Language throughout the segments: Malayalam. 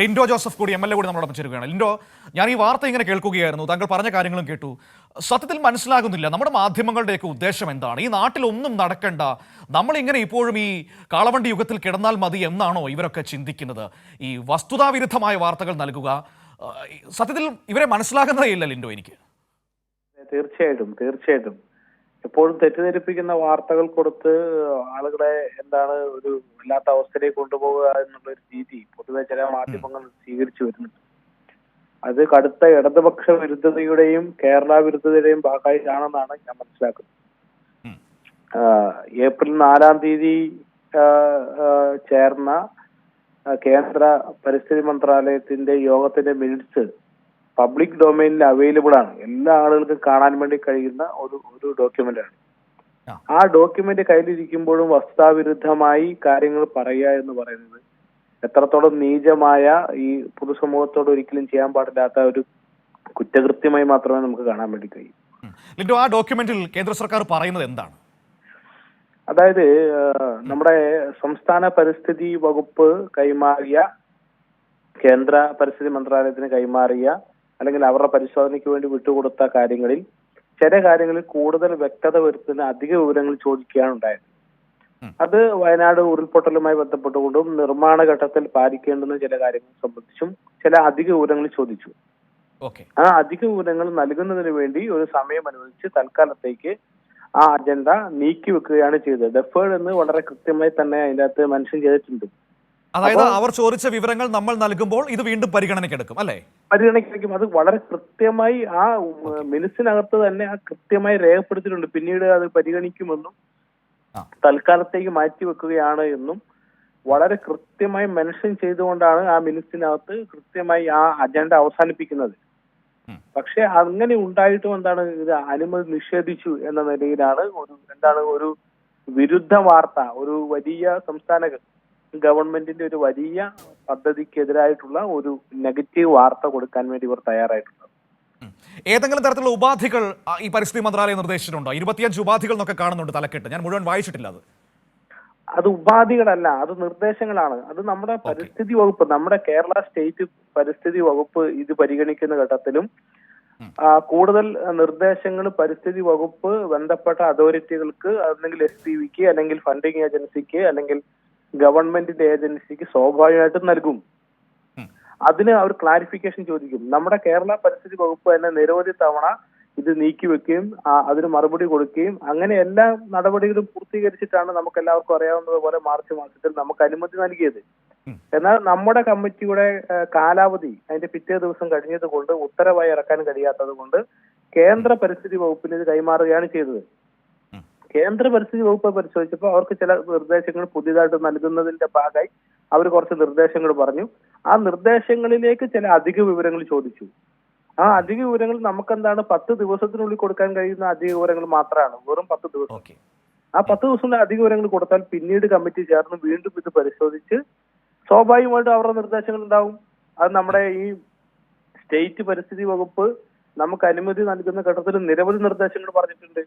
ലിൻഡോ ജോസഫ് കൂടി എം എൽ എ കൂടി നമ്മളോടൊപ്പം ചേരുകയാണ്. ലിൻഡോ ഞാൻ ഈ വാർത്ത ഇങ്ങനെ കേൾക്കുകയായിരുന്നു. താങ്കൾ പറഞ്ഞ കാര്യങ്ങളും കേട്ടു. സത്യത്തിൽ മനസ്സിലാകുന്നില്ല. നമ്മുടെ മാധ്യമങ്ങളുടെയൊക്കെ ഉദ്ദേശം എന്താണ്? ഈ നാട്ടിൽ ഒന്നും നടക്കണ്ട. നമ്മൾ ഇങ്ങനെ ഇപ്പോഴും ഈ കാളവണ്ടി യുഗത്തിൽ കിടന്നാൽ മതി എന്നാണോ ഇവരൊക്കെ ചിന്തിക്കുന്നത്? ഈ വസ്തുതാവിരുദ്ധമായ വാർത്തകൾ നൽകുക. സത്യത്തിൽ ഇവരെ മനസ്സിലാകുന്നതേ ഇല്ല ലിൻഡോ എനിക്ക്. തീർച്ചയായിട്ടും തീർച്ചയായിട്ടും. എപ്പോഴും തെറ്റിദ്ധരിപ്പിക്കുന്ന വാർത്തകൾ കൊടുത്ത് ആളുകളെ എന്താണ് ഒരു വല്ലാത്ത അവസ്ഥയിലേക്ക് കൊണ്ടുപോകുക എന്നുള്ള ഒരു രീതി പൊതുവെ ചില മാധ്യമങ്ങൾ സ്വീകരിച്ചു വരുന്നുണ്ട്. അത് കടുത്ത ഇടതുപക്ഷ വിരുദ്ധതയുടെയും കേരള വിരുദ്ധതയുടെയും ഭാഗമായിട്ടാണെന്നാണ് ഞാൻ മനസ്സിലാക്കുന്നത്. ഏപ്രിൽ നാലാം തീയതി ചേർന്ന കേന്ദ്ര പരിസ്ഥിതി മന്ത്രാലയത്തിന്റെ യോഗത്തിന്റെ മിനിറ്റ്സ് പബ്ലിക് ഡൊമൈനിൽ അവൈലബിൾ ആണ് എല്ലാ ആളുകൾക്കും കാണാൻ വേണ്ടി കഴിയുന്ന ഒരു ഒരു ഡോക്യുമെന്റ് ആണ് ആ. ഡോക്യുമെന്റ് കയ്യിലിരിക്കുമ്പോഴും വസ്തുതാവിരുദ്ധമായി കാര്യങ്ങൾ പറയുക എന്ന് പറയുന്നത് എത്രത്തോളം നീചമായ ഈ പൊതുസമൂഹത്തോട് ഒരിക്കലും ചെയ്യാൻ പാടില്ലാത്ത ഒരു കുറ്റകൃത്യമായി മാത്രമേ നമുക്ക് കാണാൻ വേണ്ടി കഴിയൂ. ലിൻഡോ ആ ഡോക്യുമെന്റിൽ കേന്ദ്ര സർക്കാർ പറയുന്നത് എന്താണ് അതായത് നമ്മുടെ സംസ്ഥാന പരിസ്ഥിതി വകുപ്പ് കൈമാറിയ കേന്ദ്ര പരിസ്ഥിതി മന്ത്രാലയത്തിന് കൈമാറിയ അല്ലെങ്കിൽ അവരുടെ പരിശോധനയ്ക്ക് വേണ്ടി വിട്ടുകൊടുത്ത കാര്യങ്ങളിൽ ചില കാര്യങ്ങളിൽ കൂടുതൽ വ്യക്തത വരുത്തുന്ന അധിക വിവരങ്ങൾ ചോദിക്കുകയാണ് ഉണ്ടായത്. അത് വയനാട് ഉരുൾപൊട്ടലുമായി ബന്ധപ്പെട്ടുകൊണ്ടും നിർമ്മാണ ഘട്ടത്തിൽ പാലിക്കേണ്ടുന്ന ചില കാര്യങ്ങൾ സംബന്ധിച്ചും ചില അധിക വിവരങ്ങൾ ചോദിച്ചു. ആ അധിക വിവരങ്ങൾ നൽകുന്നതിന് വേണ്ടി ഒരു സമയം അനുവദിച്ച് തൽക്കാലത്തേക്ക് ആ അജണ്ട നീക്കി വെക്കുകയാണ് ചെയ്തത്. ഡെഫേർഡ് എന്ന് വളരെ കൃത്യമായി തന്നെ അതിന്റെ അകത്ത് മെൻഷൻ ചെയ്തിട്ടുണ്ട്. അതായത് അവർ ചോദിച്ച വിവരങ്ങൾ നമ്മൾ നൽകുമ്പോൾ ഇത് വീണ്ടും പരിഗണനയ്ക്കെടുക്കും അല്ലേ? പരിഗണിക്കും അത് വളരെ കൃത്യമായി ആ മെലിസിനകത്ത് തന്നെ ആ കൃത്യമായി രേഖപ്പെടുത്തിയിട്ടുണ്ട്. പിന്നീട് അത് പരിഗണിക്കുമെന്നും. തൽക്കാലത്തേക്ക് മാറ്റി വെക്കുകയാണ് എന്നും വളരെ കൃത്യമായി മെൻഷൻ ചെയ്തുകൊണ്ടാണ് ആ മിനിസിനകത്ത് കൃത്യമായി ആ അജണ്ട അവസാനിപ്പിക്കുന്നത്. പക്ഷെ അങ്ങനെ ഉണ്ടായിട്ടും എന്താണ് ഇത് അനുമതി നിഷേധിച്ചു എന്ന നിലയിലാണ് ഒരു എന്താണ് ഒരു വിരുദ്ധ വാർത്ത ഒരു വലിയ സംസ്ഥാന ഗവൺമെന്റിന്റെ ഒരു വലിയ പദ്ധതിക്കെതിരായിട്ടുള്ള ഒരു നെഗറ്റീവ് വാർത്ത കൊടുക്കാൻ വേണ്ടി ഇവർ തയ്യാറായിട്ടുണ്ട്. ഏതെങ്കിലും തരത്തിലുള്ള ഉപാധികൾ ഈ പരിസ്ഥിതി മന്ത്രാലയം നിർദ്ദേശിച്ചിട്ടുണ്ടോ? ഇരുപത്തിയഞ്ച് ഉപാധികൾ എന്നൊക്കെ കാണുന്നുണ്ട് തലക്കെട്ട്. ഞാൻ മുഴുവൻ വായിച്ചിട്ടില്ല അത്. അത് ഉപാധികളല്ല അത് നിർദ്ദേശങ്ങളാണ്. അത് നമ്മുടെ പരിസ്ഥിതി വകുപ്പ് നമ്മുടെ കേരള സ്റ്റേറ്റ് പരിസ്ഥിതി വകുപ്പ് ഇത് പരിഗണിക്കുന്ന ഘട്ടത്തിലും കൂടുതൽ നിർദ്ദേശങ്ങൾ പരിസ്ഥിതി വകുപ്പ് ബന്ധപ്പെട്ട അതോറിറ്റികൾക്ക് അല്ലെങ്കിൽ എസ് അല്ലെങ്കിൽ ഫണ്ടിങ് ഏജൻസിക്ക് അല്ലെങ്കിൽ ഗവൺമെന്റിന്റെ ഏജൻസിക്ക് സ്വാഭാവികമായിട്ടും നൽകും. അതിന് അവർ ക്ലാരിഫിക്കേഷൻ ചോദിക്കും നമ്മുടെ കേരള പരിസ്ഥിതി വകുപ്പ് തന്നെ നിരവധി തവണ ഇത് നീക്കി വെക്കുകയും ആ, അതിന് മറുപടി കൊടുക്കുകയും അങ്ങനെ എല്ലാ നടപടികളും പൂർത്തീകരിച്ചിട്ടാണ് നമുക്ക് എല്ലാവർക്കും അറിയാവുന്നത് പോലെ മാർച്ച് മാസത്തിൽ നമുക്ക് അനുമതി നൽകിയത് എന്നാൽ നമ്മുടെ കമ്മിറ്റിയുടെ കാലാവധി അതിന്റെ പിറ്റേ ദിവസം കഴിഞ്ഞത് കൊണ്ട് ഉത്തരവായി ഇറക്കാൻ കഴിയാത്തത് കൊണ്ട് കേന്ദ്ര പരിസ്ഥിതി വകുപ്പിന് ഇത് കൈമാറുകയാണ് ചെയ്തത്. കേന്ദ്ര പരിസ്ഥിതി വകുപ്പ് പരിശോധിച്ചപ്പോൾ അവർക്ക് ചില നിർദ്ദേശങ്ങൾ പുതിയതായിട്ട് നൽകുന്നതിന്റെ ഭാഗമായി അവർ കുറച്ച് നിർദ്ദേശങ്ങൾ പറഞ്ഞു. ആ നിർദ്ദേശങ്ങളിലേക്ക് ചില അധിക വിവരങ്ങൾ ചോദിച്ചു. ആ അധിക വിവരങ്ങൾ നമുക്ക് എന്താണ് പത്ത് ദിവസത്തിനുള്ളിൽ കൊടുക്കാൻ കഴിയുന്ന അധിക വിവരങ്ങൾ മാത്രമാണ്. വെറും പത്ത് ദിവസം. ആ പത്ത് ദിവസത്തിനുള്ളിൽ അധിക വിവരങ്ങൾ കൊടുത്താൽ പിന്നീട് കമ്മിറ്റി ചേർന്ന് വീണ്ടും ഇത് പരിശോധിച്ച് സ്വാഭാവികമായിട്ടും അവരുടെ നിർദ്ദേശങ്ങൾ ഉണ്ടാവും. അത് നമ്മുടെ ഈ സ്റ്റേറ്റ് പരിസ്ഥിതി വകുപ്പ് നമുക്ക് അനുമതി നൽകുന്ന ഘട്ടത്തിൽ നിരവധി നിർദ്ദേശങ്ങൾ പറഞ്ഞിട്ടുണ്ട്.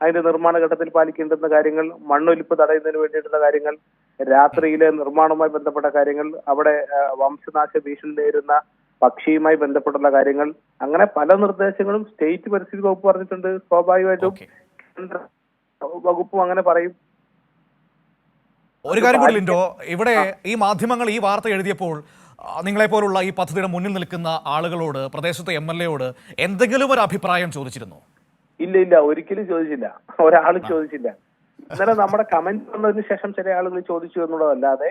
അതിന്റെ നിർമ്മാണ ഘട്ടത്തിൽ പാലിക്കേണ്ടുന്ന കാര്യങ്ങൾ മണ്ണൊലിപ്പ് തടയുന്നതിന് വേണ്ടിയിട്ടുള്ള കാര്യങ്ങൾ രാത്രിയിലെ നിർമ്മാണവുമായി ബന്ധപ്പെട്ട കാര്യങ്ങൾ അവിടെ വംശനാശ ഭീഷണി നേരുന്ന പക്ഷിയുമായി ബന്ധപ്പെട്ടുള്ള കാര്യങ്ങൾ അങ്ങനെ പല നിർദ്ദേശങ്ങളും സ്റ്റേറ്റ് പരിസ്ഥിതി വകുപ്പ് പറഞ്ഞിട്ടുണ്ട്. സ്വാഭാവികമായിട്ടും കേന്ദ്ര വകുപ്പും അങ്ങനെ പറയും. ഒരു കാര്യം കൂടി ലിൻഡോ ഇവിടെ ഈ മാധ്യമങ്ങൾ ഈ വാർത്ത എഴുതിയപ്പോൾ നിങ്ങളെപ്പോലുള്ള ഈ പദ്ധതിയുടെ മുന്നിൽ നിൽക്കുന്ന ആളുകളോട് പ്രദേശത്തെ എം എൽ എയോട് എന്തെങ്കിലും ഒരു അഭിപ്രായം ചോദിച്ചിരുന്നോ? ഇല്ല ഇല്ല ഒരിക്കലും ചോദിച്ചില്ല. ഒരാളും ചോദിച്ചില്ല. ഇന്നലെ നമ്മുടെ കമന്റ് വന്നതിന് ശേഷം ചില ആളുകൾ ചോദിച്ചു എന്നുള്ളതല്ലാതെ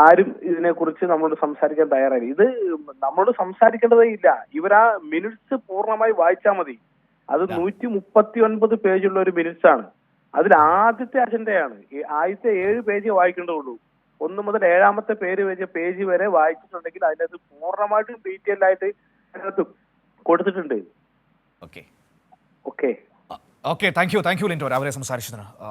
ആരും ഇതിനെ കുറിച്ച് നമ്മളോട് സംസാരിക്കാൻ തയ്യാറായി ഇത് നമ്മളോട് സംസാരിക്കേണ്ടതേ ഇല്ല. ഇവരാ മിനിറ്റ്സ് പൂർണമായി വായിച്ചാൽ മതി. അത് നൂറ്റി മുപ്പത്തി ഒൻപത് പേജുള്ള ഒരു മിനിറ്റ്സ് ആണ്. അതിൽ ആദ്യത്തെ അജണ്ടയാണ് ആദ്യത്തെ ഏഴ് പേജ് വായിക്കേണ്ടതുള്ളൂ. ഒന്ന് മുതൽ ഏഴാമത്തെ പേര് വെച്ച പേജ് വരെ വായിച്ചിട്ടുണ്ടെങ്കിൽ അതിനകത്ത് പൂർണമായിട്ടും ഡീറ്റെയിൽ ആയിട്ട് അതിനകത്ത് കൊടുത്തിട്ടുണ്ട്. Okay. Okay okay thank you thank you Lindo രാവിലെ സംസാരിച്ചതിന്. ആ,